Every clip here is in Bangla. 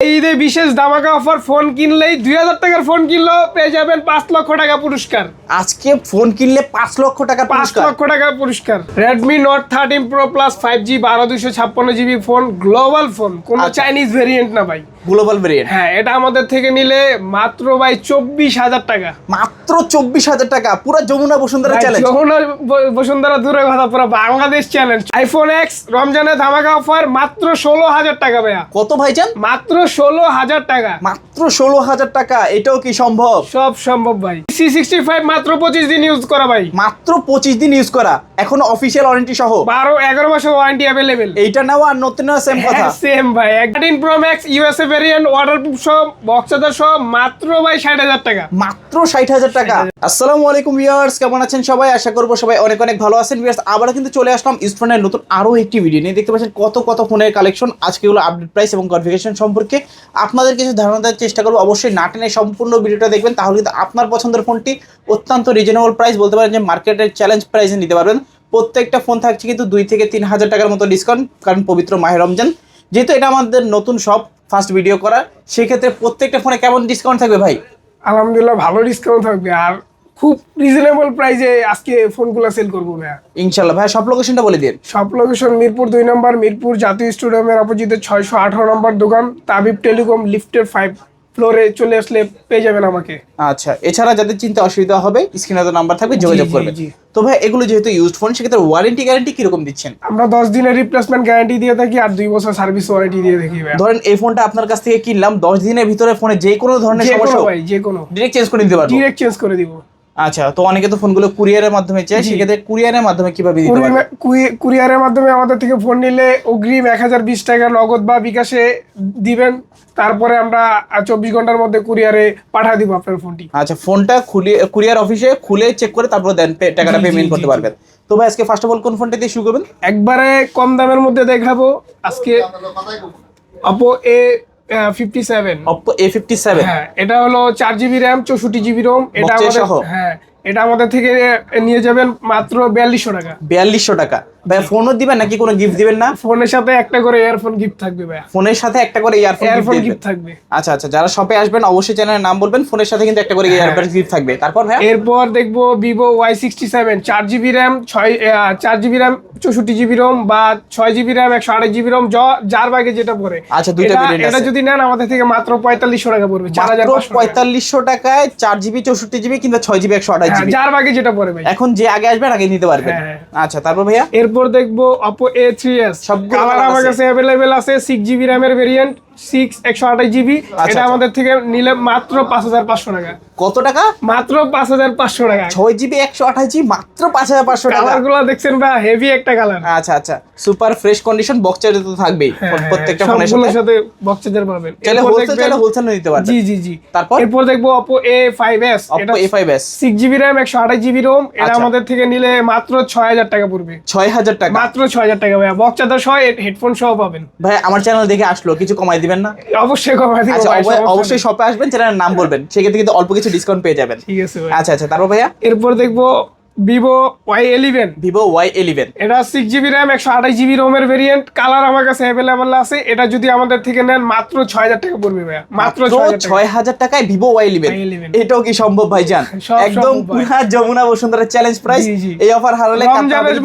এই ঈদে বিশেষ দামাকা অফার ফোন কিনলেই দুই হাজার টাকার ফোন কিনলেও পেয়ে যাবেন পাঁচ লক্ষ টাকা পুরস্কার। আজকে ফোন কিনলে পাঁচ লক্ষ টাকা পাঁচ পুরস্কার। লক্ষ টাকা পুরস্কার। Redmi Note thirteen Pro Plus five G বারো দুশো ছাপ্পান্ন জিবি ফোন গ্লোবাল ফোন কোনো আচ্ছা। চাইনিজ ভেরিয়েন্ট না ভাই। গ্লোবাল ভেরিয়েন্ট হ্যাঁ এটা আমাদের থেকে নিলে মাত্র ভাই চব্বিশ হাজার টাকা। মাত্র চব্বিশ হাজার টাকা। পুরো যমুনা বসুন্ধরা চ্যালেঞ্জ যমুনা ব- বসুন্ধরা দূরে কথা পুরো বাংলাদেশ চ্যালেঞ্জ আইফোন এক্স রমজানে ধামাকা অফার মাত্র ষোলো হাজার টাকা ভাইয়া। কত ভাইজান? মাত্র ষোলো হাজার টাকা। মাত্র ষোলো হাজার টাকা এটাও কি সম্ভব? সব সম্ভব ভাই। সি সিক্সটি ফাইভ মাত্র পঁচিশ দিন ইউজ করা ভাই। মাত্র পঁচিশ দিন ইউজ করা। এখন অফিসিয়াল ওয়ারেন্টি সহ। বারো এগারো মাসের ওয়ারেন্টি অ্যাভেলেবেল এইটা নেওয়া আর নতুন নেওয়া সেম কথা। সেম ভাই। Thirteen Pro Max USA variant waterproof সহ বক্সাদার সহ মাত্র ভাই ষাট হাজার টাকা। মাত্র ষাট হাজার টাকা। আসসালামু আলাইকুম ভিউয়ার্স কেমন আছেন সবাই? আশা করব সবাই অনেক অনেক ভালো আছেন ভিউয়ার্স আবার কিন্তু চলে আসলাম ইস্টফোনের নতুন আরও একটি ভিডিও নিয়ে। দেখতে পাচ্ছেন কত কত ফোনের কালেকশন আজকে এগুলো আপডেট প্রাইস এবং কনফিগারেশন সম্পর্কে। আপনাদের কিছু ধারণা দেওয়ার চেষ্টা করব। অবশ্যই না টেনে সম্পূর্ণ ভিডিওটা দেখবেন, তাহলে কিন্তু আপনার পছন্দের ফোনটি অত্যন্ত রিজনেবল প্রাইস বলতে পারেন যে মার্কেটের চ্যালেঞ্জ প্রাইসে নিতে পারবেন। প্রত্যেকটা ফোন থাকছে কিন্তু দুই থেকে তিন হাজার টাকার মতো ডিসকাউন্ট কারণ পবিত্র মাহের রমজান। যেহেতু এটা আমাদের নতুন সব ফার্স্ট ভিডিও করা সেক্ষেত্রে প্রত্যেকটা ফোনে কেমন ডিসকাউন্ট থাকবে ভাই? আলহামদুলিল্লাহ ভালো ডিসকাউন্ট থাকবে, আর খুব রিজনেবল প্রাইসে আজকে ফোনগুলো সেল করব ভাইয়া। ইনশাল্লাহ ভাই সব লোকেশনটা বলে দিন। সব লোকেশন মিরপুর দুই নম্বর মিরপুর জাতীয় স্টেডিয়ামের অপোজিটে ছয়শো আঠারো নম্বর দোকান। তাবিব টেলিকম লিফটের ফাইভ ফ্লোরে চলে আসলে পেয়ে যাবেন আমাকে। আচ্ছা এছাড়া যাদের চিন্তা অসুবিধা হবে স্ক্রিনে তো নাম্বার থাকবে যোগাযোগ জি, করবে তো ভাই এগুলো যেহেতু ইউজড ফোন সেক্ষেত্রে ওয়ারেন্টি গ্যারান্টি কীরকম দিচ্ছেন? আমরা দশ দিনের রিপ্লেসমেন্ট গ্যারান্টি দিয়ে থাকি আর দুই বছর সার্ভিস ওয়ারেন্টি দিয়ে থাকি ধরেন এই ফোনটা আপনার কাছ থেকে কিনলাম দশ দিনের ভিতরে ফোনে যে কোনো ধরনের সমস্যা যে কোনো। ডিরেক্ট চেঞ্জ করে নিতে পারব। ডিরেক্ট চেঞ্জ করে দিব। আচ্ছা তো অনেকে তো ফোনগুলো কুরিয়ারের মাধ্যমে চায় জি। সেক্ষেত্রে কুরিয়ারের মাধ্যমে কীভাবে দিতে পারবে? কুরি- কুরি- কুরিয়ারের মাধ্যমে আমাদের থেকে ফোন নিলে অগ্রিম এক হাজার বিশ টাকা নগদ বা বিকাশে দিবেন তারপরে আমরা চব্বিশ ঘণ্টার মধ্যে কুরিয়ারে পাঠা দিব আপনার ফোনটি আচ্ছা ফোনটা খুলে কুরিয়ার অফিসে খুলে চেক করে তারপর দেন পে- টাকাটা পেমেন্ট করতে পারবেন। তো ভাই আজকে ফার্স্ট অফ অল কোন ফোনটা দিয়ে শুরু করবেন? একবারে কম দামের মধ্যে দেখাবো আজকে Oppo A fifty seven Oppo A fifty seven হ্যাঁ এটা হলো চার জিবি র্যাম চৌষট্টি জিবি রোম এটা আমাদের হ্যাঁ এটা আমাদের থেকে নিয়ে যাবেন মাত্র বিয়াল্লিশশো টাকা। বিয়াল্লিশশো টাকা। ভাই ফোনও দিবেন নাকি কোনো গিফট দিবেন না? ফোনের সাথে একটা করে ইয়ারফোন গিফট থাকবে ভাইয়া। ফোনের সাথে একটা করে ইয়ারফোন ইয়ারফোন গিফট থাকবে। আচ্ছা আচ্ছা যারা শপে আসবেন অবশ্যই চ্যানেলের নাম বলবেন ফোনের সাথে কিন্তু একটা করে হ্যাঁ। ইয়ারবাডস গিফট থাকবে। তারপর ভাই এরপর দেখব ভিভো ওয়াই সিক্সটি সেভেন চার জিবি র্যাম ছয় চার জিবি র্যাম চৌষট্টি জিবি রোম বা ছয় জিবি র্যাম একশো আঠাশ জিবি রোম যার বাগে যেটা পড়ে। আচ্ছা, দুইটা এটা- যদি নেন আমাদের থেকে মাত্র পঁয়তাল্লিশশো টাকা পড়বে চার হাজার পঁয়তাল্লিশশো টাকায় চার জিবি চৌষট্টি জিবি কিংবা ছয় জিবি একশো আঠাশ জিবি যার বাগে যেটা পরে ভাই। এখন যে আগে আসবে আগে নিতে পারবেন হ্যাঁ। আচ্ছা তারপর ভাইয়া? এরপর দেখব অপো এ থ্রি এস সব কালার আমার আছে। কাছে অ্যাভেলেবেল আছে সিক্স জিবি র্যামের ভেরিয়েন্ট সিক্স একশো আঠাশ জিবি এটা আচ্ছা। আমাদের থেকে নিলে মাত্র পাঁচ হাজার পাঁচশো টাকা। কত টাকা? মাত্র পাঁচ হাজার পাঁচশো টাকা। ছয় জিবি একশো আঠাশ জিবি মাত্র পাঁচ হাজার পাঁচশো টাকা। দেখছেন বা হেভি একটা কালার আচ্ছা আচ্ছা। সুপার ফ্রেশ কন্ডিশন বক্স তো থাকবেই। প্রত্যেকটা ফোনের হ্যাঁ, সাথে। সাথে বক্স চার্জার পাবেন। এরপর হোলসেল চাইলে হোলসেল নিতে পারবেন। জি জি জি। তারপর? এরপর দেখব এটা আচ্ছা। আমাদের থেকে নিলে মাত্র ছয় হাজার টাকা পড়বে। ছয় হাজার টাকা। মাত্র ছয় হাজার টাকা ভাইয়া। বক্স চার্জার সহ হেডফোন সহ পাবেন। ভাই আমার চ্যানেল দেখে আসলো কিছু কমাই দিবেন না? অবশ্যই কমাই দিব আচ্ছা অবশ্যই-। শপে আসবেন চ্যানেলের নাম বলবেন সেক্ষেত্রে কিন্তু অল্প কিছু ডিসকাউন্ট পেয়ে যাবেন। ঠিক আছে আচ্ছা আচ্ছা তারপর ভাইয়া? এরপর দেখব Vivo Y eleven Vivo Y eleven এটা সিক্স জিবি র্যাম একশো আঠাশ জিবি রোমের ভেরিয়েন্ট কালার আমার কাছে অ্যাভেলেবল আছে। এটা যদি আমাদের থেকে নেন মাত্র ছয় হাজার টাকা পড়বে ভাইয়া। মাত্র ছয় হাজার টাকায় ভিভো ওয়াই ইলেভেন এটাও কি সম্ভব ভাইজান সব একদম ভাই। Jamuna Bashundhara challenge price. এই অফার হারালে রমজানের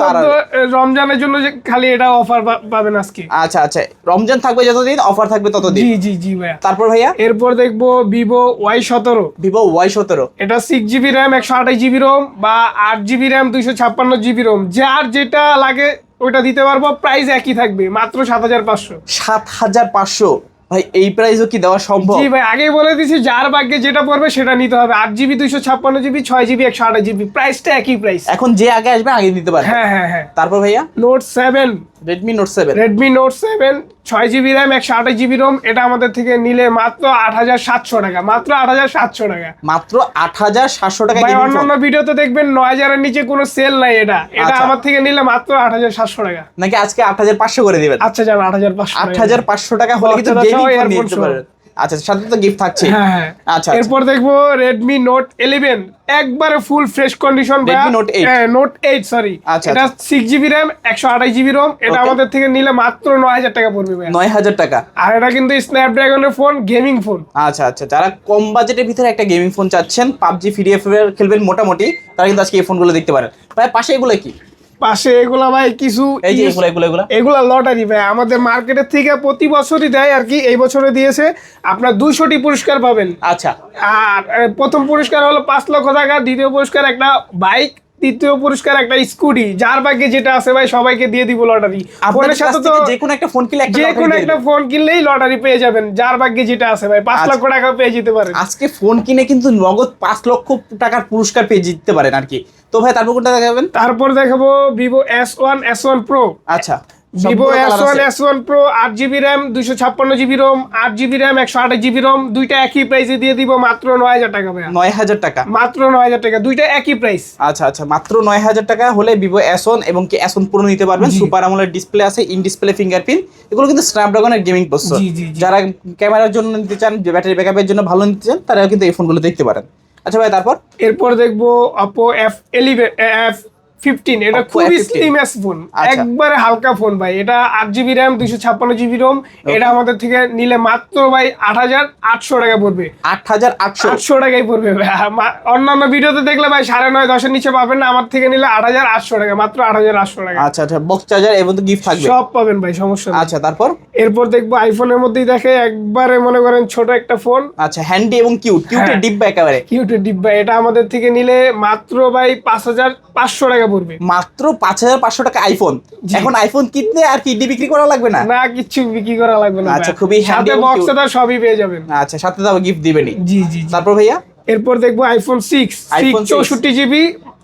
রমজানের জন্য যে খালি এটা অফার পাবেন আজকে। আচ্ছা আচ্ছা। রমজান থাকবে যতদিন অফার থাকবে ততদিন। জি জি জি ভাইয়া। তারপর ভাইয়া? এরপর দেখব ভিভো ওয়াই সতেরো। ভিভো ওয়াই সতেরো। এটা সিক্স জিবি র্যাম একশো আঠাশ জিবি রোম বা আট জিবি র্যাম দুইশো ছাপ্পান্ন জিবি রোম যার যেটা লাগে ওইটা দিতে পারব প্রাইস একই থাকবে মাত্র সাত হাজার পাঁচশো। সাত হাজার পাঁচশো? ভাই এই প্রাইসও কি দেওয়া সম্ভব? জি ভাই আগেই বলে দিছি যার ভাগ্যে যেটা পড়বে সেটা নিতে হবে। আট জিবি দুইশো ছাপ্পান্ন জিবি ছয় জিবি একশো আঠাশ জিবি প্রাইসটা একই প্রাইস এখন যে আগে আসবে আগে দিতে পারবে। হ্যাঁ হ্যাঁ হ্যাঁ। তারপর ভাইয়া? Note seven Redmi Note seven Redmi Note seven ছয় জিবি র্যাম একশো আঠাশ জিবি রোম এটা আমাদের থেকে নিলে মাত্র আট হাজার সাতশো টাকা মাত্র আট হাজার সাতশো টাকা মাত্র আট হাজার সাতশো টাকা ভাই। অন্যান্য ভিডিওতে দেখবেন নয় হাজারের নিচে কোনো সেল নাই এটা এটা আচ্ছা। আমার থেকে নিলে মাত্র আট হাজার সাতশো টাকা নাকি আজকে আট হাজার পাঁচশো করে দিবেন আচ্ছা যান আট হাজার পাঁচশো আট হাজার পাঁচশো টাকা হলে কিন্তু গেমিং ফোন সহ। পারেন আচ্ছা সাথে তো গিফট থাকছে। হ্যাঁ হ্যাঁ। আচ্ছা, আচ্ছা। এরপর দেখব রেডমি নোট ইলেভেন একবারে full fresh condition Redmi Note 8? Note eight sorry আচ্ছা, এটা সিক্স জিবি র্যাম একশো আঠাশ জিবি রোম এটা আমাদের থেকে নিলে মাত্র নয় হাজার টাকা পড়বে নয় হাজার টাকা। আর এটা কিন্তু স্ন্যাপড্রাগনের ফোন গেমিং ফোন আচ্ছা আচ্ছা। যারা কম বাজেটের ভিতরে একটা গেমিং ফোন চাচ্ছেন পাবজি ফ্রি খেলবেন মোটামুটি তারা কিন্তু আজকে এই ফোনগুলো দেখতে পারেন। ভাই পাশে এগুলো কি? পাশে এগুলা ভাই কিছু এই যে এগুলা এগুলা এগুলো। এগুলো লটারি ভাই। আমাদের মার্কেটের থেকে প্রতি বছরই দেয় আর কি। এই বছরে দিয়েছে আপনার দুইশোটি পুরস্কার পাবেন। আচ্ছা। আর প্রথম পুরস্কার হলো পাঁচ লক্ষ টাকা দ্বিতীয় পুরস্কার একটা বাইক তৃতীয় পুরস্কার একটা স্কুটি যার ভাগ্যে যেটা আছে ভাই সবাইকে দিয়ে দিব লটারি ফোনের সাথে তো যে কোনো একটা ফোন কিনলে যে কোনো একটা ফোন কিনলেই লটারি পেয়ে যাবেন যার ভাগ্যে যেটা আছে ভাই পাঁচ। লক্ষ টাকা পেয়ে যেতে পারেন আজকে ফোন কিনে কিন্তু নগদ পাঁচ লক্ষ টাকার পুরস্কার পেয়ে জিততে পারেন আর কি। তো ভাই তারপর কোনটা দেখাবেন? তারপর দেখাবো Vivo S one S one Pro আচ্ছা। Vivo S one S one Pro আট জিবি র্যাম দুইশো ছাপ্পান্ন জিবি রোম আট জিবি র্যাম একশো আঠাশ জিবি রোম দুইটা একই প্রাইসে দিয়ে দিব মাত্র নয় হাজার টাকা নয় হাজার টাকা। মাত্র নয় হাজার টাকা দুইটা একই প্রাইস আচ্ছা আচ্ছা মাত্র নয় হাজার টাকা হলে ভিভো এস এবং কি এস ওয়ান পুরো নিতে পারবেন। সুপার আমলের ডিসপ্লে আছে ইন ডিসপ্লে ফিঙ্গারপ্রিন্ট এগুলো কিন্তু স্ন্যাপড্রাগনের গেমিং প্রসেসর। যারা ক্যামেরার জন্য নিতে চান ব্যাটারি ব্যাকআপের জন্য ভালো নিতে চান তারা কিন্তু এই ফোনগুলো দেখতে পারেন। আচ্ছা ভাই তারপর? এরপর দেখব Oppo F eleven F fifteen এটা খুবই F15 স্লিমেস ফোন। একবারে হালকা ফোন ভাই। এটা আট জিবি র্যাম দুইশো ছাপ্পান্ন জিবি রোম এটা আমাদের থেকে নিলে মাত্র ভাই আট হাজার আটশো টাকা পড়বে। আট হাজার আটশো। আটশো টাকাই পড়বে অন্যান্য ভিডিওতে দেখলে ভাই সাড়ে নয় দশের নিচে পাবেন না। আমার থেকে নিলে আট হাজার আটশো টাকা মাত্র আট হাজার আটশো টাকা। আচ্ছা আচ্ছা। বক্স চার্জার এবং তো গিফট থাকবে? সব পাবেন ভাই সমস্যা আচ্ছা তারপর? এরপর দেখব আইফোনের মধ্যেই দেখে একবারে মনে করেন ছোট একটা ফোন আচ্ছা হ্যান্ডি এবং কিউট কিউটের। ডিব্বা একেবারে। কিউটের ডিব্বা এটা আমাদের থেকে নিলে মাত্র ভাই পাঁচ হাজার পাঁচশো টাকা পড়বে মাত্র পাঁচ হাজার পাঁচশো টাকা আইফোন। এখন আইফোন কিনতে আর কিডনি বিক্রি করা লাগবে না? না কিচ্ছু বিক্রি করা লাগবে না আচ্ছা, খুবই সাথে বক্স cute। সবই পেয়ে যাবেন। আচ্ছা সাথে তো গিফট দিবেনই। জি জি জি। তারপর ভাইয়া? এরপর দেখব আইফোন সিক্স iPhone 6 চৌষট্টি জিবি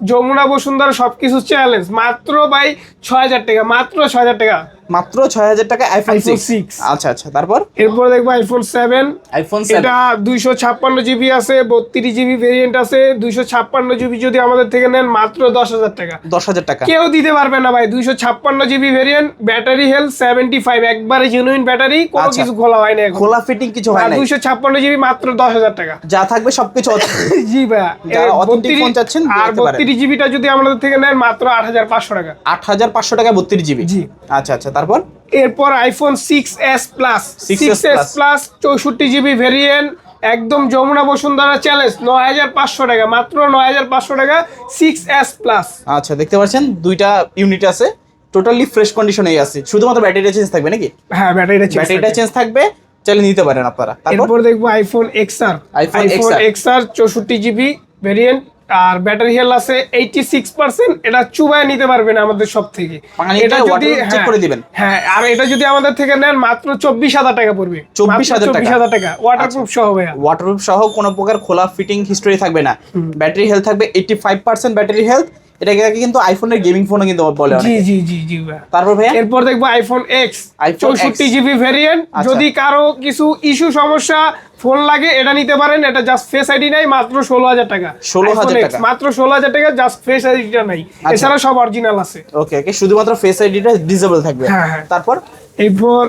যমুনা বসুন্ধরা সবকিছু চ্যালেঞ্জ মাত্র ভাই ছয় হাজার টাকা মাত্র ছয় হাজার টাকা। মাত্র ছয় হাজার টাকা আইফোন iPhone সিক্স 6 আচ্ছা আচ্ছা তারপর? এরপর দেখব আইফোন সেভেন আইফোন এটা দুইশো ছাপ্পান্ন জিবি আছে বত্রিশ জিবি ভেরিয়েন্ট আছে দুইশো ছাপ্পান্ন জিবি যদি আমাদের থেকে নেন মাত্র দশ হাজার টাকা। দশ হাজার টাকা। কেউ দিতে পারবে না ভাই দুইশো ছাপ্পান্ন GB variant battery health seventy five একবারে জেনুইন ব্যাটারি কোনো আচ্ছা। কিছু খোলা হয় না খোলা ফিটিং কিছু হয় না দুইশো ছাপ্পান্ন জিবি মাত্র দশ হাজার টাকা। যা থাকবে সবকিছু আছে। জি ভাই যারা 32 phone চাচ্ছেন, আর দেখতে পারেন। বত্রিশ জিবিটা যদি আমাদের থেকে নেন মাত্র আট হাজার পাঁচশো টাকা। আট হাজার পাঁচশো টাকা বত্রিশ জিবি জি। আচ্ছা আচ্ছা তারপর? এরপর iPhone six S Plus six S Plus চৌষট্টি জিবি ভেরিয়েন্ট একদম যমুনা বসুন্ধরা চ্যালেঞ্জ নয় হাজার পাঁচশো টাকা মাত্র নয় হাজার পাঁচশো টাকা সিক্স এস প্লাস আচ্ছা দেখতে পাচ্ছেন দুইটা ইউনিট আছে টোটালি ফ্রেশ কন্ডিশনেই আছে। শুধুমাত্র ব্যাটারিটা চেঞ্জ থাকবে নাকি? হ্যাঁ ব্যাটারিটা ব্যাটারিটা চেঞ্জ থাকবে। চাইলে নিতে পারেন আপনারা। তারপর? দেখব iPhone XR iPhone iPhone XR XR চৌষট্টি জিবি ভেরিয়েন্ট আর ব্যাটারি হেল আছে এইটি সিক্স পার্সেন্ট এটা চুবায় নিতে পারবেন আমাদের সব থেকে এটা যদি check হ্যাঁ, করে দিবেন। হ্যাঁ আর এটা যদি আমাদের থেকে নেন মাত্র চব্বিশ হাজার টাকা পড়বে। 24,000 টাকা। চব্বিশ হাজার টাকা। ওয়াটারপ্রুফ সহ ভাইয়া। ওয়াটারপ্রুফ সহ কোনো প্রকার খোলা ফিটিং হিস্টরি থাকবে না। ব্যাটারি হেলথ থাকবে eighty five percent battery health এটাকে কিন্তু আইফোনের গেমিং ফোনও কিন্তু বলে জি জি জি জি তারপর ভাইয়া? এরপর দেখব আইফোন এক্স চৌষট্টি জিবি ভেরিয়েন্ট আচ্ছা। যদি কারও কিছু ইস্যু সমস্যা ফোন লাগে এটা নিতে পারেন। এটা জাস্ট ফেস আইডি নাই মাত্র ষোলো হাজার টাকা। 16,000 iPhone X, টাকা। মাত্র ষোলো হাজার টাকা জাস্ট ফেস আইডিটা নাই। আচ্ছা। এছাড়া সব অরিজিনাল আছে। ওকে ওকে শুধুমাত্র ফেস আইডিটা ডিসেবল থাকবে। হ্যাঁ, হ্যাঁ। তারপর? এরপর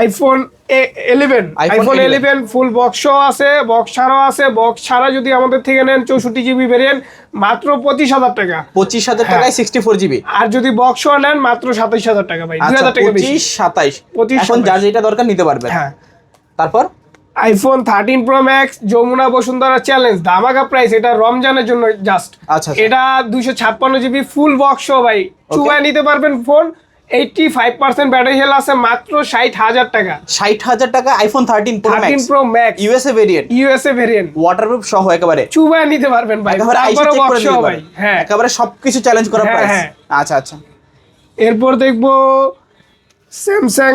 iPhone eleven iPhone iPhone 11 eleven full box আছে বক্স ছাড়াও আছে বক্স ছাড়া যদি আমাদের থেকে নেন চৌষট্টি জিবি ভেরিয়েন্ট মাত্র পঁচিশ হাজার টাকা। পঁচিশ হাজার হ্যাঁ। টাকায় সিক্সটি ফোর জিবি আর যদি বক্স নেন মাত্র সাতাইশ হাজার টাকা ভাই দুই আচ্ছা হাজার টাকা বেশি। পঁচিশ সাতাইশ। 25, এখন 27 যার যেটা দরকার নিতে পারবেন। হ্যাঁ। তারপর? IPhone thirteen Pro Max Jamuna Bashundhara challenge ধামাকা প্রাইস এটা রমজানের জন্য জাস্ট আচ্ছা, আচ্ছা। এটা দুইশো ছাপ্পান্ন জিবি ফুল বক্স ভাই। চুয়ায় নিতে পারবেন phone eighty five percent battery health আছে মাত্র ষাট হাজার টাকা। ষাট হাজার টাকা iPhone thirteen Pro thirteen Pro Max USA variant USA variant waterproof সহ একেবারে। চুবায় নিতে পারবেন ভাই একেবারে হ্যাঁ। একেবারে সবকিছু চ্যালেঞ্জ করা হ্যাঁ, প্রাইস হ্যাঁ। আচ্ছা আচ্ছা। এরপর দেখব স্যামসাং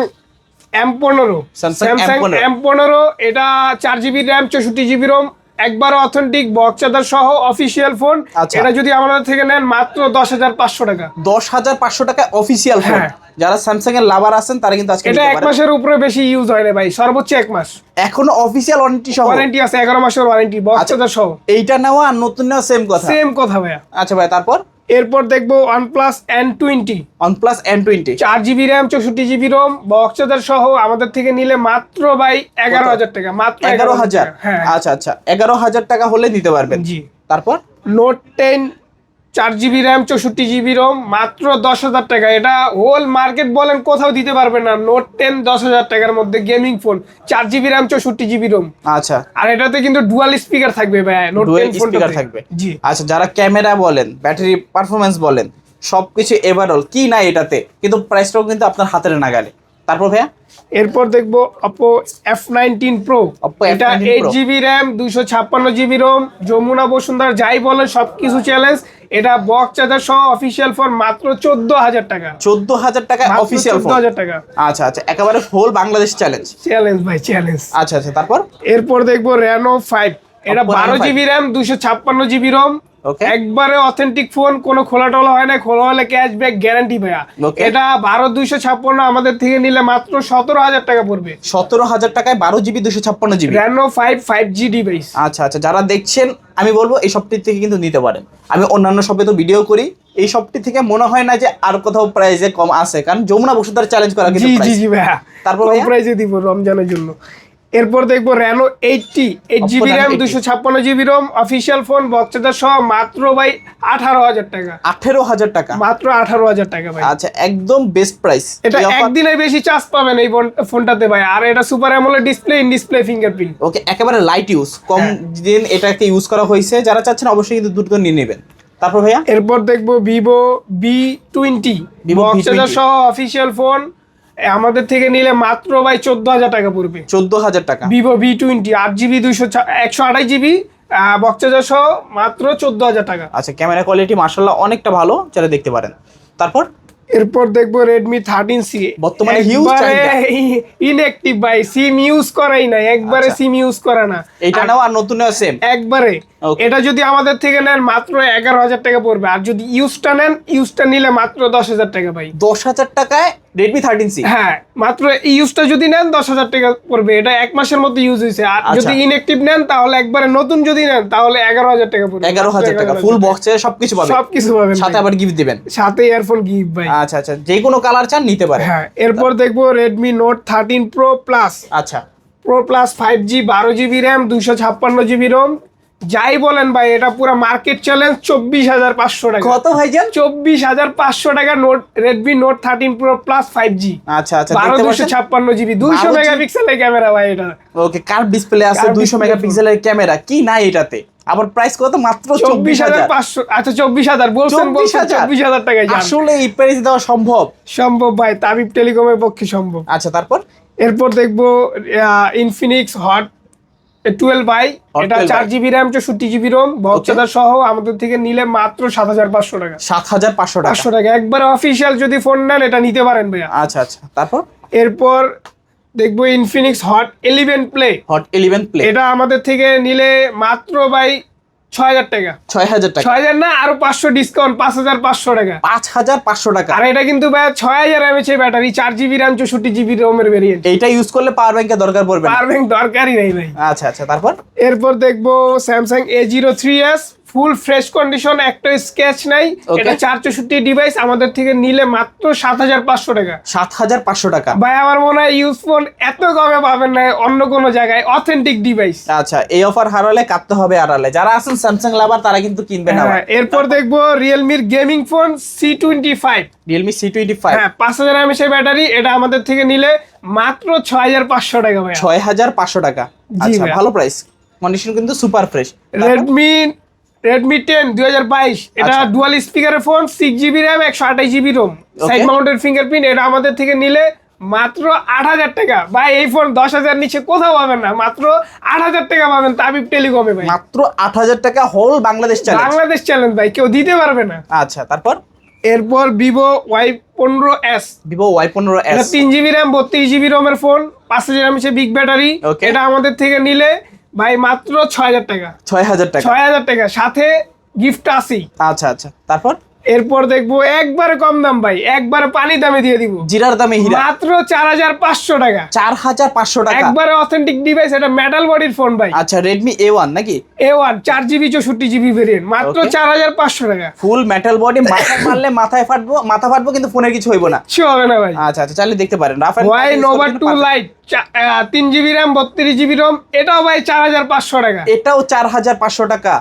এম পনেরো। স্যামসাং এম পনেরো। এটা চার জিবি র্যাম চৌষট্টি জিবি রোম একবার অথেন্টিক বক্স চার্জার সহ অফিসিয়াল ফোন আচ্ছা। এটা যদি আমাদের থেকে নেন মাত্র দশ হাজার পাঁচশো টাকা। দশ হাজার পাঁচশো টাকা অফিসিয়াল ফোন। যারা স্যামসাং এর লাভার আছেন তারা কিন্তু আজকে এটা এক মাসের উপরে বেশি ইউজ হয় না ভাই সর্বোচ্চ এক মাস। এখনও অফিসিয়াল ওয়ারেন্টি সহ। ওয়ারেন্টি আছে এগারো মাসের ওয়ারেন্টি আচ্ছা। চার্জার সহ। এইটা নেওয়া আর নতুন নেওয়া সেম কথা। সেম কথা ভাইয়া। আচ্ছা ভাই তারপর? এরপর দেখব OnePlus N twenty OnePlus N20 চার জিবি র্যাম চৌষট্টি জিবি রোম বক্স চার্জার সহ আমাদের থেকে নিলে মাত্র ভাই এগারো হাজার টাকা মাত্র এগারো হাজার হ্যাঁ। আচ্ছা আচ্ছা। এগারো হাজার টাকা হলে দিতে পারবেন। জি। তারপর? নোট টেন চার জিবি র্যাম চৌষট্টি জিবি রোম মাত্র দশ হাজার টাকা। এটা হোল মার্কেট বলেন কোথাও দিতে পারবে না। নোট টেন দশ হাজার টাকার মধ্যে গেমিং ফোন চার জিবি র্যাম চৌষট্টি জিবি রোম আচ্ছা। আর এটাতে কিন্তু ডুয়াল স্পিকার থাকবে ভাই নোট টেন স্পিকার থাকবে। জি। আচ্ছা যারা ক্যামেরা বলেন ব্যাটারি পারফরমেন্স বলেন সবকিছু এভারঅল কি না এটাতে কিন্তু প্রাইসটাও কিন্তু আপনার হাতের নাগালে। তারপর ভাইয়া? এরপর দেখব অপো এফ নাইনটিন প্রো এটা এইট জিবি র্যাম দুইশো ছাপ্পান্ন জিবি রোম যমুনা বসুন্ধরা যাই বলেন সবকিছু চ্যালেঞ্জ এটা বক্স চার্জার সহ অফিসিয়াল ফর মাত্র চোদ্দ হাজার টাকা। চোদ্দ হাজার টাকা অফিসিয়াল চোদ্দ হাজার টাকা। আচ্ছা আচ্ছা একেবারে হোল বাংলাদেশ চ্যালেঞ্জ চ্যালেঞ্জ ভাই চ্যালেঞ্জ আচ্ছা আচ্ছা তারপর? এরপর দেখব রেনো ফাইভ এটা বারো Reno 5 জিবি র্যাম দুশো ছাপ্পান্ন জিবি রম. একবারে অথেন্টিক ফোন কোনো খোলা টোলা হয় না খোলা হলে ক্যাশব্যাক গ্যারান্টি ভাইয়া। এটা বারো দুইশো ছাপ্পান্ন আমাদের থেকে নিলে মাত্র সতেরো হাজার টাকা পড়বে। সতেরো হাজার টাকায় বারো জিবি দুশো ছাপ্পান্ন GB Reno five five G device আচ্ছা আচ্ছা যারা দেখছেন আমি বলব এই শপটি থেকে কিন্তু নিতে পারেন। আমি অন্যান্য শপে তো ভিডিও করি। এই শপটি থেকে মনে হয় না যে আর কোথাও প্রাইসে কম আছে কারণ যমুনা বসুধার চ্যালেঞ্জ করা কিন্তু জি জি ভাইয়া। তারপর? প্রাইসে দিব রমজানের জন্য। এরপর দেখব Reno eighty eight GB RAM দুশো ছাপ্পান্ন জিবি রোম অফিসিয়াল ফোন বক্সেদার সহ মাত্র ভাই আঠারো হাজার টাকা। আঠেরো হাজার টাকা। মাত্র আঠারো হাজার টাকা ভাই। আচ্ছা একদম বেস্ট প্রাইস এটা একদিনে বেশি চার্জ পাবেন এই ফোনটাতে ভাই। আর এটা super AMOLED display in display fingerprint okay একেবারে লাইট ইউজ কম হ্যাঁ। দিন এটাকে ইউজ করা হয়েছে। যারা চাচ্ছেন অবশ্যই কিন্তু দ্রুত নিয়ে নেবেন। তারপর ভাইয়া? এরপর দেখব ভিভো বি টোয়েন্টি বক্সেদার সহ অফিসিয়াল ফোন আমাদের থেকে নিলে মাত্র ভাই চোদ্দ হাজার টাকা পড়বে। চোদ্দ হাজার টাকা। ভিভো ভি টোয়েন্টি আট জিবি দুইশো একশো আঠাশ জিবি বক্সেদার সহ মাত্র চোদ্দ হাজার টাকা। আচ্ছা ক্যামেরা কোয়ালিটি মার্শাল্লাহ অনেকটা ভালো যারা দেখতে পারেন। তারপর? এরপর দেখব রেডমি থার্টিন সি বর্তমানে চাহিদা। ইনএক্টিভ ভাই সিম ইউজ করাই নাই একবারে আচ্ছা। সিম ইউজ করা না। এইটা নাও আর নতুন সেম একবারে। এটা যদি আমাদের থেকে নেন মাত্র এগারো হাজার টাকা পড়বে। আর যদি ইউজটা নেন ইউজটা নিলে মাত্র দশ হাজার টাকা ভাই। দশ হাজার টাকায় রেডমি থার্টিন সি হ্যাঁ মাত্র ইউজটা যদি নেন দশ হাজার টাকা পড়বে। এটা এক মাসের মধ্যে ইউজ হয়েছে। আর আচ্ছা। যদি ইনএক্টিভ নেন তাহলে একবারে নতুন যদি নেন তাহলে এগারো হাজার টাকা পড়বে। এগারো হাজার টাকা। ফুল বক্সে সবকিছু পাবেন। সবকিছু পাবেন সাথে আবার গিফট দিবেন। সাথে ইয়ারফোন গিফট ভাই। আচ্ছা আচ্ছা। যে কোনো কালার চান নিতে পারেন। হ্যাঁ এরপর দেখব Redmi note thirteen pro plus আচ্ছা। প্রো প্লাস ফাইভ জি বারো জিবি র্যাম দুশো ছাপ্পান্ন জিবি রোম যাই বলেন ভাই এটা পুরো মার্কেট চ্যালেঞ্জ চব্বিশ হাজার পাঁচশো টাকা। কত ভাইজান? চব্বিশ হাজার পাঁচশো টাকা note Redmi note thirteen pro plus five G আচ্ছা আচ্ছা বারো দুশো ছাপ্পান্ন জিবি দুইশো 12 মেগাপিক্সেলের ক্যামেরা ভাই এটা। ওকে কার ডিসপ্লে আছে দুইশো মেগাপিক্সেলের ক্যামেরা কি নাই এটাতে? আবার প্রাইস কত? মাত্র চব্বিশ হাজার। পাঁচশো আচ্ছা চব্বিশ হাজার বলছেন বলছেন চব্বিশ হাজার? টাকায় যান। আসলে এই প্রাইস দেওয়া সম্ভব। সম্ভব ভাই তাবিব টেলিকমের পক্ষে সম্ভব। আচ্ছা তারপর? এরপর দেখব ইনফিনিক্স হট টুয়েলভ বাই এটা চার জিবি র্যাম চৌষট্টি জিবি রোম ভক্তদার সহ আমাদের থেকে নিলে মাত্র সাত হাজার পাঁচশো টাকা। সাত হাজার পাঁচশো টাকা। পাঁচশো টাকা। একবার অফিসিয়াল যদি ফোন নেন এটা নিতে পারেন ভাইয়া। আচ্ছা আচ্ছা। তারপর? এরপর দেখব Infinix hot eleven play hot eleven play এটা আমাদের থেকে নিলে মাত্র বাই 6000 টাকা। 6000 টাকা। 6000 না আরও 500 ডিসকাউন্ট 5500 টাকা। 5500 টাকা। আর এটা কিন্তু ব্যাটারি জিবি ইউজ করলে পাওয়ার ব্যাংকের দরকার পড়বে দরকারই নাই ভাই। আচ্ছা আচ্ছা তারপর? এরপর দেখব ফুল ফ্রেশ কন্ডিশন একটা স্কেচ নাই এটা চার চৌষট্টি ডিভাইস আমাদের থেকে নিলে মাত্র সাত হাজার পাঁচশো টাকা। সাত হাজার পাঁচশো টাকা। ভাই আমার মনে হয় ইউজ ফোন এত কমে পাবেন না অন্য কোনো জায়গায় অথেন্টিক ডিভাইস আচ্ছা এই অফার হারালে কাটতে হবে আড়ালে। যারা আছেন স্যামসাং লাভার তারা কিন্তু কিনবে না হ্যাঁ, এরপর দেখব রিয়েলমির gaming phone C twenty five Realme C twenty five হ্যাঁ পাঁচ হাজার এমএস ব্যাটারি এটা আমাদের থেকে নিলে মাত্র ছয় হাজার পাঁচশো টাকা ভাই ছয় হাজার পাঁচশো টাকা। আচ্ছা ভালো প্রাইস কন্ডিশন কিন্তু super fresh Redmi Redmi ten দুই হাজার বাইশ এটা। ডুয়াল স্পিকারের ফোন সিক্স জিবি র্যাম একশো আঠাশ GB ROM side mounted fingerprint এটা আমাদের থেকে নিলে মাত্র আট হাজার টাকা। ভাই এই ফোন দশ হাজার নিচে কোথাও পাবেন না মাত্র আট হাজার টাকা পাবেন তাবিব টেলিকমে ভাই। মাত্র আট হাজার টাকা whole Bangladesh challenge Bangladesh challenge ভাই কেউ দিতে পারবে না। আচ্ছা তারপর? এরপর ভিভো ওয়াই পনেরো এস ভিভো ওয়াই পনেরো এস তিন জিবি র্যাম বত্রিশ জিবি রোমের ফোন পাঁচ হাজার এমএস বিগ ব্যাটারি এটা আমাদের থেকে নিলে ভাই মাত্র ছয় হাজার টাকা। ছয় হাজার টাকা। ছয় হাজার টাকা। সাথে গিফট আছি আচ্ছা আচ্ছা। তারপর? এরপর দেখব একবারে কম দাম ভাই একবারে পানি দামে দিয়ে দিব। জিরার দামে হীরা। মাত্র চার হাজার পাঁচশো টাকা। চার হাজার পাঁচশো টাকা। একবারে অথেন্টিক ডিভাইস এটা মেটাল বডির ফোন ভাই। আচ্ছা রেডমি এ ওয়ান নাকি? এ ওয়ান চার জিবি চৌষট্টি জিবি ভেরিয়েন্ট মাত্র চার হাজার পাঁচশো টাকা। ফুল মেটাল বডি মাথায় মারলে মাথায় ফাটবো মাথা ফাটবো কিন্তু ফোনের কিছু হইব না। কিছু হবে না ভাই। আচ্ছা আচ্ছা চাইলে দেখতে পারেন। রাফার ওয়াই নোভা টু লাইট তিন জিবি র্যাম বত্রিশ জিবি রোম এটাও ভাই চার হাজার পাঁচশো টাকা। এটাও চার হাজার পাঁচশো টাকা।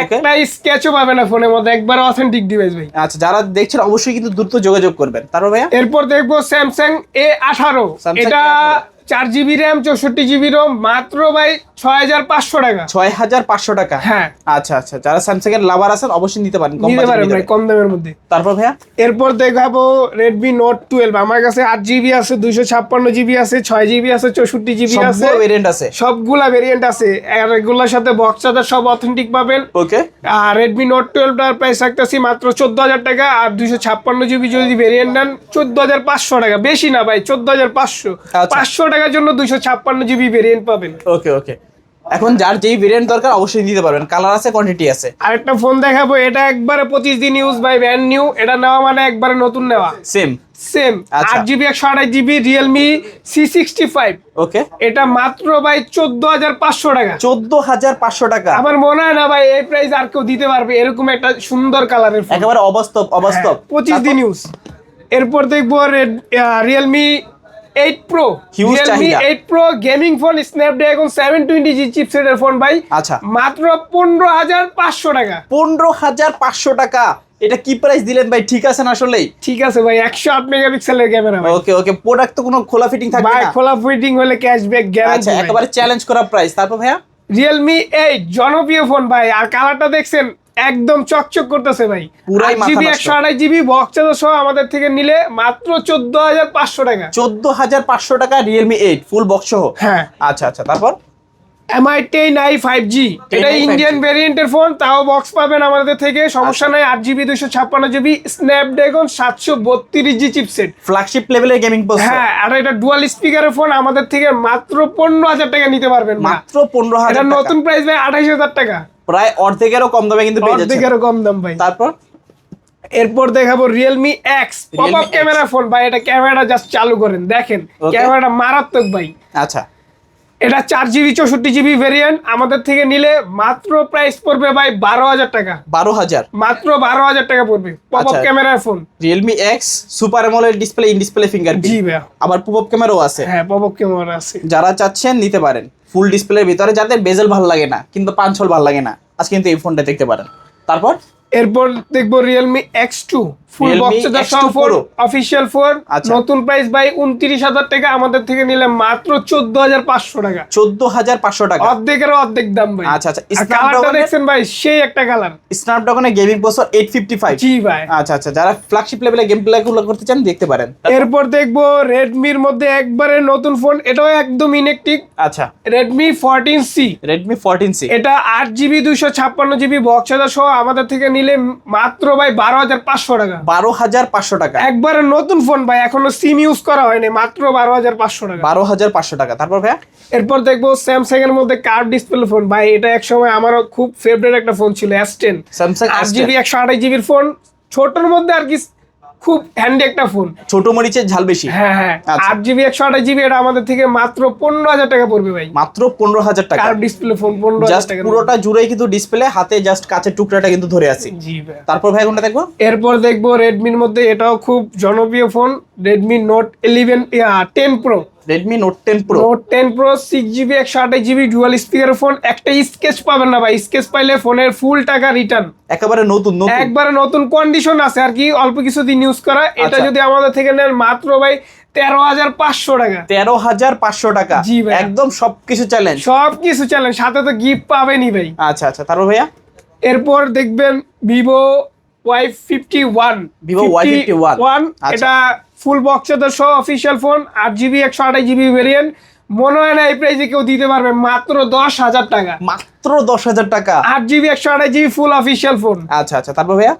একটা স্কেচও পাবে না ফোনের মধ্যে একবার অথেন্টিক ডিভাইস ভাই। আচ্ছা যারা দেখছেন অবশ্যই কিন্তু দ্রুত যোগাযোগ করবেন। তারপর ভাইয়া? এরপর দেখব স্যামসাং এ আঠারো। এটা A18 চার জিবি র্যাম চৌষট্টি জিবি রোম মাত্র ভাই ছয় হাজার পাঁচশো টাকা। ছয় হাজার পাঁচশো টাকা? হ্যাঁ। আচ্ছা আচ্ছা। যারা স্যামসাং এর লাভার আছেন অবশ্যই নিতে পারেন কম নিতে পারেন ভাই কম দামের মধ্যে। তারপর ভাইয়া? এরপর দেখাবো রেডমি নোট টুয়েলভ আমার কাছে আট জিবি আছে দুইশো ছাপ্পান্ন জিবি আছে ছয় জিবি আছে চৌষট্টি জিবি আছে। ভেরিয়েন্ট আছে। সবগুলা ভেরিয়েন্ট আছে। আর এগুলোর সাথে বক্স চার্জার সব অথেন্টিক পাবেন। ওকে আর রেডমি নোট টুয়েলভটার প্রাইস রাখতেছি মাত্র চোদ্দ হাজার টাকা। আর দুইশো ছাপ্পান্ন জিবি যদি ভেরিয়েন্ট নেন চোদ্দ হাজার পাঁচশো টাকা। বেশি না ভাই চোদ্দ হাজার পাঁচশো। আচ্ছা। পাঁচশো টাকার জন্য দুইশো ছাপ্পান্ন জিবি ভেরিয়েন্ট পাবেন। ওকে ওকে এখন যার যেই ভেরিয়েন্ট দরকার অবশ্যই দিতে পারবেন। কালার আছে কোয়ান্টিটি আছে। আরেকটা ফোন দেখাবো এটা একবারে পঁচিশ দিন ইউজ বাই ব্র্যান্ড নিউ এটা নেওয়া মানে একবারে নতুন নেওয়া। সেম সেম আচ্ছা। আট জিবি একশো আঠাশ GB Realme C sixty five okay এটা মাত্র ভাই চোদ্দ হাজার পাঁচশো টাকা। চোদ্দ হাজার পাঁচশো টাকা। আমার মনে হয় না ভাই এই প্রাইস আর কেউ দিতে পারবে। এরকম একটা সুন্দর কালারের একেবারে অবাস্তব অবাস্তব। হ্যাঁ, পঁচিশ দিন ইউজ এরপর দেখব Realme eight pro Realme. Eight pro gaming phone Snapdragon seven twenty G চিপসেটের phone ভাই। আচ্ছা। মাত্র পনেরো হাজার পাঁচশো টাকা। পনেরো হাজার পাঁচশো টাকা। এটা কি প্রাইস দিলেন ভাই? ঠিক আছে না আসলেই? ঠিক আছে ভাই একশো আট মেগাপিক্সেলের ক্যামেরা ভাই। ওকে ওকে প্রোডাক্ট তো কোনো খোলা ফিটিং থাকবে ভাই না? খোলা ফিটিং হলে ক্যাশব্যাক আচ্ছা গ্যারান্টি একেবারে চ্যালেঞ্জ করা প্রাইস তারপর ভাইয়া? রিয়েলমি এইট জনপ্রিয় ফোন ভাই। আর কালারটা দেখছেন একদম চকচক করতেছে ভাই। পুরাই জিবি একশো আড়াই জিবি বক্স সহ আমাদের থেকে নিলে মাত্র চোদ্দ হাজার পাঁচশো টাকা। চোদ্দ হাজার পাঁচশো টাকা রিয়েলমি এইট ফুল বক্স সহ? হ্যাঁ। আচ্ছা আচ্ছা তারপর? Mi ten i five G এটা 10i 5G ইন্ডিয়ান ভেরিয়েন্টের ফোন তাও বক্স পাবেন আমাদের থেকে। সমস্যা আচ্ছা। নাই আট জিবি দুশো ছাপ্পান্ন জিবি স্ন্যাপড্রাগন সাতশো বত্রিশ জি চিপসেট ফ্ল্যাগশিপ লেভেলের গেমিং হ্যাঁ আর এটা ডুয়াল স্পিকারের ফোন আমাদের থেকে মাত্র পনেরো হাজার টাকা নিতে পারবেন মাত্র পনেরো হাজার নতুন প্রাইস ভাই আঠাইশ হাজার টাকা। প্রায় অর্ধেকেরও কম দামে কিন্তু পেয়ে যাচ্ছে অর্ধেকেরও কম দাম ভাই। তারপর? এরপর দেখাবো Realme X pop up camera phone ভাই এটা ক্যামেরাটা জাস্ট চালু করেন দেখেন। ক্যামেরাটা মারাত্মক ভাই। আচ্ছা। এটা চার জিবি চৌষট্টি জিবি ভেরিয়েন্ট আমাদের থেকে নিলে মাত্র প্রাইস পড়বে ভাই বারো হাজার টাকা। বারো হাজার। মাত্র বারো হাজার টাকা পড়বে পপ আপ। ক্যামেরার phone Realme X super AMOLED display in display G fingerprint ভাইয়া। আবার পুপ আপ ক্যামেরাও আছে। হ্যাঁ পপ আপ ক্যামেরা আছে। যারা চাচ্ছেন নিতে পারেন। ফুল ডিসপ্লের ভিতরে যাদের বেজেল ভালো লাগে না কিন্তু পাঁচ ছল ভালো লাগে না আজ কিন্তু এই ফোনটা দেখতে পারেন। তারপর এরপর দেখব Realme X two full box X2 four official four. নতুন প্রাইস ভাই উনত্রিশ হাজার টাকা আমাদের থেকে নিলে মাত্র চোদ্দ হাজার পাঁচশো টাকা। চোদ্দ হাজার পাঁচশো টাকা। অর্ধেকের অর্ধেক দাম ভাই। আচ্ছা, আচ্ছা। কালারটা দেখছেন ভাই সেই একটা colour স্ন্যাপড্রাগনের gaming processor eight fifty five G ভাই। আচ্ছা আচ্ছা। যারা ফ্ল্যাগশিপ লেভেলে গেম প্লে গুলো করতে চান দেখতে পারেন। এরপর দেখব রেডমির মধ্যে একবারে নতুন ফোন এটাও একদম ইনেকটিভ আচ্ছা। Redmi fourteen C Redmi fourteen C এটা আট জিবি দুইশো ছাপ্পান্ন জিবি বক্স সহ আমাদের থেকে নিলে মাত্র ভাই বারো হাজার পাঁচশো টাকা। বারো হাজার পাঁচশো টাকা। একবারে নতুন ফোন ভাই এখনও সিম ইউজ করা হয়নি মাত্র বারো হাজার পাঁচশো টাকা। বারো হাজার পাঁচশো টাকা। তারপর ভাইয়া? এরপর দেখব স্যামসাং এর মধ্যে কার্ভ ডিসপ্লে ফোন ভাই এটা এক সময় আমারও খুব ফেভারিট একটা ফোন ছিল এস টেন স্যামসাং আট জিবি একশো আঠাশ জিবির ফোন ছোটর মধ্যে আর কি খুব হ্যান্ডি একটা ফোন ছোট মরিচের ঝাল বেশি? হ্যাঁ হ্যাঁ। আচ্ছা। আট জিবি একশো আঠাশ জিবি এটা আমাদের থেকে মাত্র পনেরো হাজার টাকা পড়বে ভাই। মাত্র পনেরো হাজার টাকা। কার্ভ ডিসপ্লে ফোন পনেরো হাজার টাকা পুরোটা জুড়ে কিন্তু ডিসপ্লে হাতে জাস্ট কাছের টুকরাটা কিন্তু ধরে আছি। তারপর ভাই কোনটা দেখব? এরপর দেখব রেডমির মধ্যে এটাও খুব জনপ্রিয় phone Redmi note eleven ten pro Redmi note ten pro note ten pro six GB একশো আঠাশ জিবি ডুয়াল স্পিকার ফোন একটা স্কেচ পাবেন না ভাই। স্কেচ পাইলে ফোনের ফুল টাকা রিটার্ন একেবারে নতুন নতুন? একবারে নতুন কন্ডিশন আছে আর কি অল্প কিছু দিন ইউজ করা। এটা আচ্ছা। যদি আমাদের থেকে নেন মাত্র ভাই তেরো হাজার পাঁচশো টাকা। তেরো হাজার পাঁচশো টাকা? জি ভাই। একদম সবকিছু চ্যালেঞ্জ সবকিছু চ্যালেঞ্জ সাথে তো গিফট পাবেনই ভাই। আচ্ছা আচ্ছা। তারপর ভাইয়া? এরপর দেখবেন Vivo Y fifty one Vivo Y51 one আচ্ছা। এটা ফুল বক্সে বক্স সহ অফিসিয়াল ফোন আট জিবি একশো আঠাশ জিবি ভেরিয়েন্ট মনে হয় না এই প্রাইসে কেউ দিতে পারবে মাত্র দশ হাজার টাকা। মাত্র দশ হাজার টাকা? আট জিবি একশো আঠাশ জিবি ফুল অফিসিয়াল ফোন আচ্ছা আচ্ছা তারপর ভাইয়া?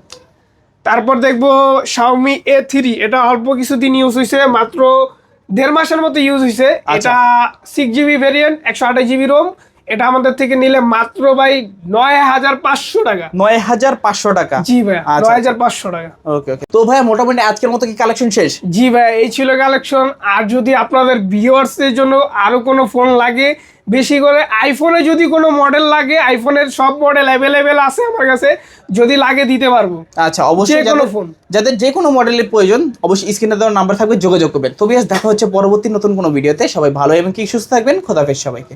তারপর দেখব শাওমি এ থ্রি এটা অল্প কিছুদিন ইউজ হয়েছে মাত্র দেড় মাসের মতো ইউজ হয়েছে আচ্ছা। এটা সিক্স জিবি ভেরিয়েন্ট একশো আঠাশ জিবি রোম এটা আমাদের থেকে নিলে মাত্র ভাই নয় হাজার পাঁচশো টাকা। নয় হাজার পাঁচশো টাকা? জি ভাইয়া আচ্ছা, নয় হাজার পাঁচশো টাকা। ওকে ওকে। তো ভাই মোটামুটি আজকের মতো কি কালেকশন শেষ? জি ভাই এই ছিল কালেকশন আর যদি আপনাদের ভিউয়ার্সের জন্য আরও কোনো ফোন লাগে বেশি করে আইফোনে যদি কোনো মডেল লাগে আইফোনের সব মডেল অ্যাভেলেবেল আছে আমার কাছে যদি লাগে দিতে পারব। আচ্ছা অবশ্যই যে কোনো ফোন। যাদের যে কোনো মডেলের প্রয়োজন অবশ্যই স্ক্রিনে দেওয়ার নাম্বার থাকবে যোগাযোগ করবেন। তো বিয়াস দেখা হচ্ছে পরবর্তী নতুন কোনো ভিডিওতে সবাই ভালো এবং কি সুস্থ থাকবেন? খোদাফেজ সবাইকে।